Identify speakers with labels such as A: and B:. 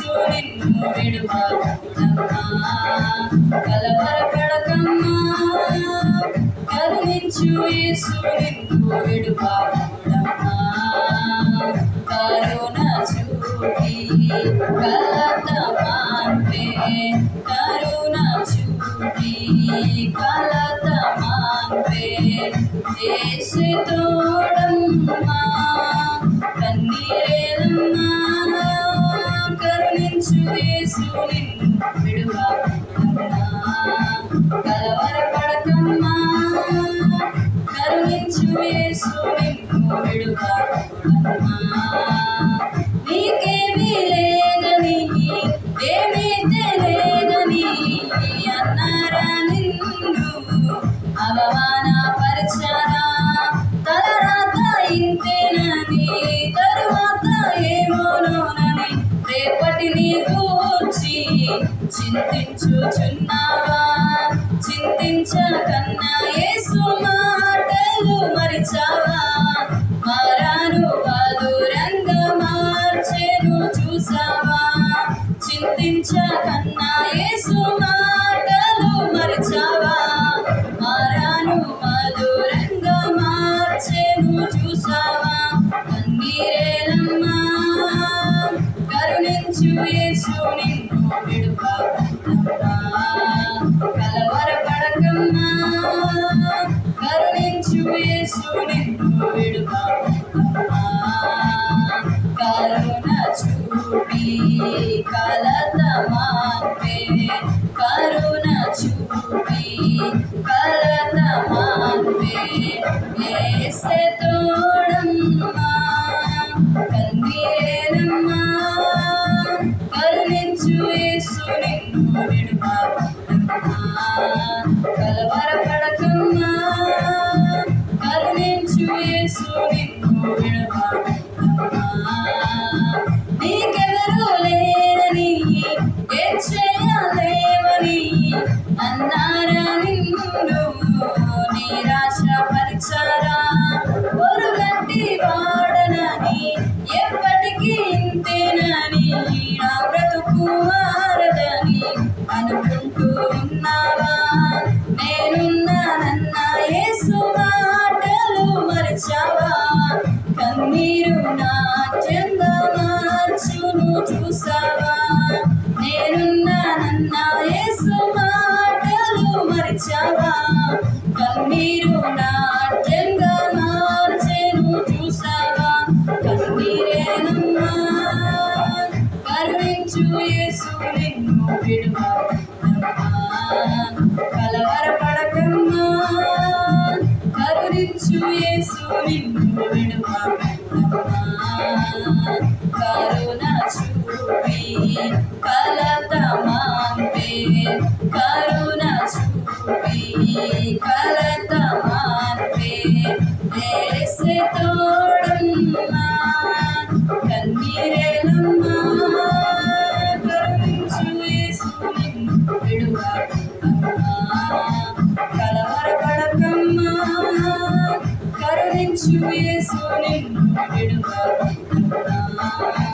A: యేసు నిన్ను విడువాడమ్మా కలవరపడకమ్మా కరుణించు యేసు నిన్ను విడువాడమ్మా కరుణ చూపి కలత మాన్పే కరుణ చూపి కలత మాన్పే దేశ తోడమ్మా కరుణించు యేసు కలవరపడకమ్మా కరుణించు యేసు నిన్ను నీకేమీ లేదని ఏమీ తెలియదని అన్నారా నిన్ను? చింతించుచున్నావా చింతించకన్నా యేసు మాటలు మరిచావా? మారాను మధురంగా మార్చేను చూసావా చింతించకన్నా యేసు మాటలు మరిచావా మారాను మధురంగా మార్చెను చూసావా? కన్నీరేలమ్మా కరుణించు యేసు కరుణ చూపి కలత మాపే మరిచావా కన్నీరు నాట్యంగా మార్చును చూసావా? నేనున్నానన్న యేసు మాటలు మరిచావా? కన్నీరు నాట్యంగా మార్చెను చూసావా? కన్నీరేనమ్మా కరుణించు యేసు నిన్ను విడువకున్నా కరుణించు యేసు నిన్ను இயேசுவே சோனே